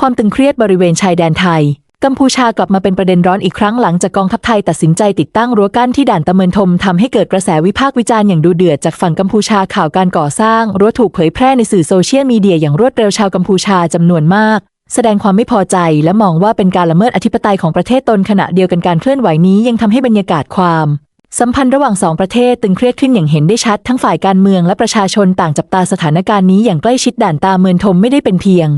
ความตึงเครียดบริเวณชายแดนไทย กัมพูชากลับมาเป็นประเด็นร้อนอีกครั้งหลังจากกองทัพไทยตัดสินใจติดตั้งรั้วกั้นที่ด่านตะเมินทมทำให้เกิดกระแสวิพากษ์วิจารณ์อย่างดูเดือดจากฝั่งกัมพูชาข่าวการก่อสร้างรั้วถูกเผยแพร่ในสื่อโซเชียลมีเดียอย่างรวดเร็วชาวกัมพูชาจำนวนมากแสดงความไม่พอใจและมองว่าเป็นการละเมิดอธิปไตยของประเทศตนขณะเดียวกันการเคลื่อนไหวนี้ยังทำให้บรรยากาศความ สัมพันธ์ระหว่างสองประเทศตึงเครียดขึ้นอย่างเห็นได้ชัด ทั้งฝ่ายการเมืองและประชาชนต่างจับตาสถานการณ์นี้อย่างใกล้ชิดด่านตาเมินทมไม่ได้เป็นเพียง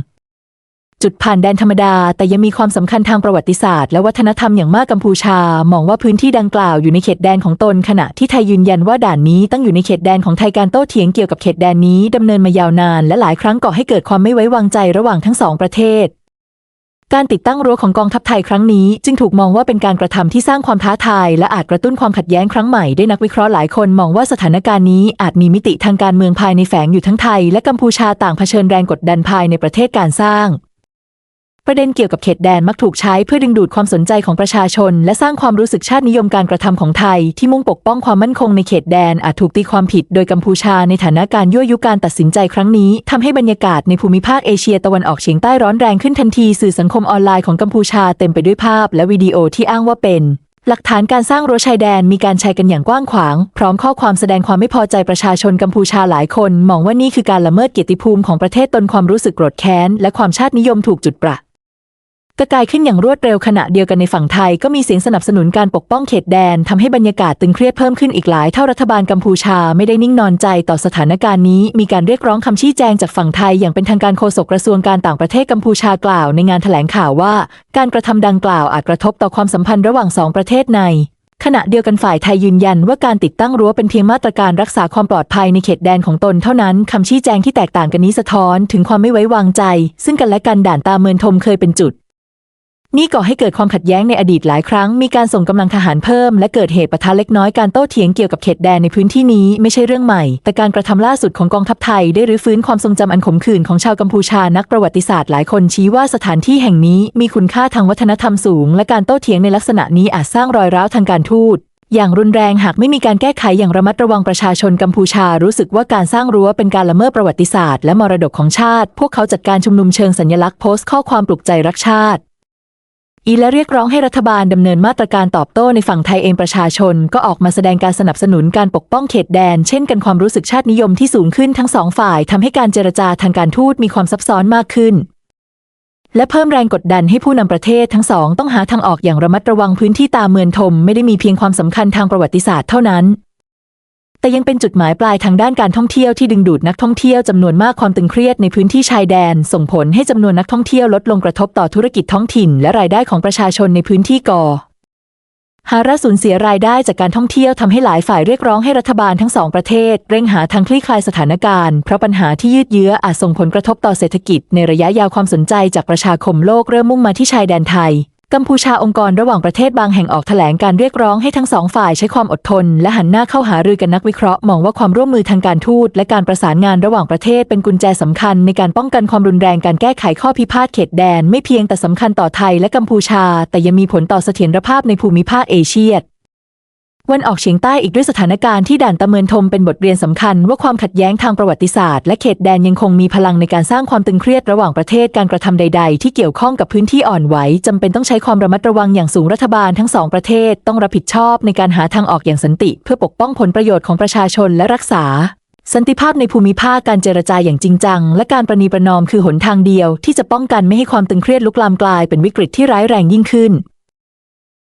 จุดผ่านแดนธรรมดา แต่ยังมีความสำคัญทางประวัติศาสตร์และวัฒนธรรมอย่างมากกัมพูชา มองว่าพื้นที่ดังกล่าวอยู่ในเขตแดนของตน ขณะที่ไทยยืนยันว่าด่านนี้ตั้งอยู่ในเขตแดนของไทยการโต้เถียงเกี่ยวกับเขตแดนนี้ดำเนินมายาวนาน และหลายครั้งก่อให้เกิดความไม่ไว้วางใจระหว่างทั้งสองประเทศ การติดตั้งรั้วของกองทัพไทยครั้งนี้ จึงถูกมองว่าเป็นการกระทำที่สร้างความท้าทาย และอาจกระตุ้นความขัดแย้งครั้งใหม่ได้นักวิเคราะห์หลายคนมองว่าสถานการณ์นี้อาจมีมิติทางการเมืองภายในแฝงอยู่ทั้งไทย และกัมพูชาต่างเผชิญแรงกดดันภายในประเทศการสร้าง ประเด็นเกี่ยวกับเขตแดนมักถูกใช้เพื่อดึงดูดความสนใจของประชาชน และสร้างความรู้สึกชาตินิยมการกระทำของไทย ที่มุ่งปกป้องความมั่นคงในเขตแดนอาจถูกตีความผิด โดยกัมพูชาในฐานะการยั่วยุการตัดสินใจครั้งนี้ทำให้บรรยากาศในภูมิภาคเอเชียตะวันออกเฉียงใต้ร้อนแรงขึ้นทันทีสื่อสังคมออนไลน์ของกัมพูชาเต็มไปด้วยภาพ และวิดีโอที่อ้างว่าเป็นหลักฐานการสร้างรั้วชายแดนมีการแชร์กันอย่างกว้างขวาง พร้อมข้อความแสดงความไม่พอใจประชาชนกัมพูชาหลายคน มองว่านี่คือการละเมิดเกียรติภูมิของประเทศตนความรู้สึกโกรธแค้น และความชาตินิยมถูกจุดประ กระจายขึ้นอย่างรวดเร็วขณะเดียวกันในฝั่งไทยก็มีเสียงสนับสนุนการปกป้องเขตแดนทำให้บรรยากาศตึงเครียดเพิ่มขึ้นอีกหลายเท่ารัฐบาลกัมพูชาไม่ได้นิ่งนอนใจต่อสถานการณ์นี้ มีการเรียกร้องคำชี้แจงจากฝั่งไทยอย่างเป็นทางการโฆษกกระทรวงการต่างประเทศกัมพูชากล่าวในงานแถลงข่าวว่า การกระทำดังกล่าวอาจกระทบต่อความสัมพันธ์ระหว่างสองประเทศในขณะเดียวกันฝ่ายไทยยืนยันว่าการติดตั้งรั้วเป็นเพียงมาตรการรักษาความปลอดภัยในเขตแดนของตนเท่านั้น คำชี้แจงที่แตกต่างกันนี้สะท้อนถึงความไม่ไว้วางใจ ซึ่งกันและกันด่านตาเมินทมเคยเป็นจุด นี่ก่อให้เกิดความขัดแย้งในอดีตหลายครั้ง มีการส่งกำลังทหารเพิ่ม และเกิดเหตุปะทะเล็กน้อยการโต้เถียงเกี่ยวกับเขตแดนในพื้นที่นี้ไม่ใช่เรื่องใหม่ แต่การกระทำล่าสุดของกองทัพไทยได้รื้อฟื้นความทรงจำอันขมขื่นของชาวกัมพูชานักประวัติศาสตร์หลายคนชี้ว่าสถานที่แห่งนี้มีคุณค่าทางวัฒนธรรมสูง และการโต้เถียงในลักษณะนี้อาจสร้างรอยร้าวทางการทูตอย่างรุนแรงหากไม่มีการแก้ไขอย่างระมัดระวังประชาชนกัมพูชารู้สึกว่าการสร้างรั้วเป็นการละเมิดประวัติศาสตร์และมรดกของชาติ พวกเขาจัดการชุมนุมเชิงสัญลักษณ์โพสต์ข้อความปลุกใจรักชาติ อีและเรียกร้องให้รัฐบาลดำเนินมาตรการตอบโต้ในฝั่งไทยเองประชาชน ก็ออกมาแสดงการสนับสนุนการปกป้องเขตแดน เช่นกันความรู้สึกชาตินิยมที่สูงขึ้นทั้งสองฝ่ายทำให้การเจรจาทางการทูตมีความซับซ้อนมากขึ้น และเพิ่มแรงกดดันให้ผู้นำประเทศทั้งสองต้องหาทางออกอย่างระมัดระวังพื้นที่ตาเมือนทม ไม่ได้มีเพียงความสำคัญทางประวัติศาสตร์เท่านั้น แต่ยังเป็นจุดหมายปลายทางด้านการท่องเที่ยวที่ดึงดูดนักท่องเที่ยวจำนวนมากความตึงเครียดในพื้นที่ชายแดน ส่งผลให้จำนวนนักท่องเที่ยวลดลงกระทบต่อธุรกิจท้องถิ่น และรายได้ของประชาชนในพื้นที่ก่อหาระสูญเสียรายได้จากการท่องเที่ยวทำให้หลายฝ่ายเรียกร้องให้รัฐบาลทั้งสองประเทศ เร่งหาทางคลี่คลายสถานการณ์เพราะปัญหาที่ยืดเยื้ออาจส่งผลกระทบต่อเศรษฐกิจ ในระยะยาวความสนใจจากประชาคมโลกเริ่มมุ่งมาที่ชายแดนไทย กัมพูชาองค์กรระหว่างประเทศบางแห่งออกแถลงการเรียกร้องให้ทั้งสองฝ่ายใช้ความอดทน และหันหน้าเข้าหารือกันนักวิเคราะห์มองว่าความร่วมมือทางการทูตและการประสานงานระหว่างประเทศเป็นกุญแจสำคัญในการป้องกันความรุนแรงการแก้ไขข้อพิพาทเขตแดน ไม่เพียงแต่สำคัญต่อไทยและกัมพูชา แต่ยังมีผลต่อเสถียรภาพในภูมิภาคเอเชีย วันออกเฉียงใต้อีกด้วยสถานการณ์ที่ด่านตะเมินทมเป็นบทเรียนสำคัญ ว่าความขัดแย้งทางประวัติศาสตร์และเขตแดนยังคงมีพลังในการสร้างความตึงเครียดระหว่างประเทศการกระทำใด ๆ ที่เกี่ยวข้องกับพื้นที่อ่อนไหวจำเป็นต้องใช้ความระมัดระวังอย่างสูงรัฐบาลทั้งสองประเทศต้องรับผิดชอบในการหาทางออกอย่างสันติ เพื่อปกป้องผลประโยชน์ของประชาชนและรักษา สันติภาพในภูมิภาคการเจรจาอย่างจริงจัง และการประนีประนอมคือหนทางเดียว ที่จะป้องกันไม่ให้ความตึงเครียดลุกลามกลายเป็นวิกฤตที่ร้ายแรงยิ่งขึ้น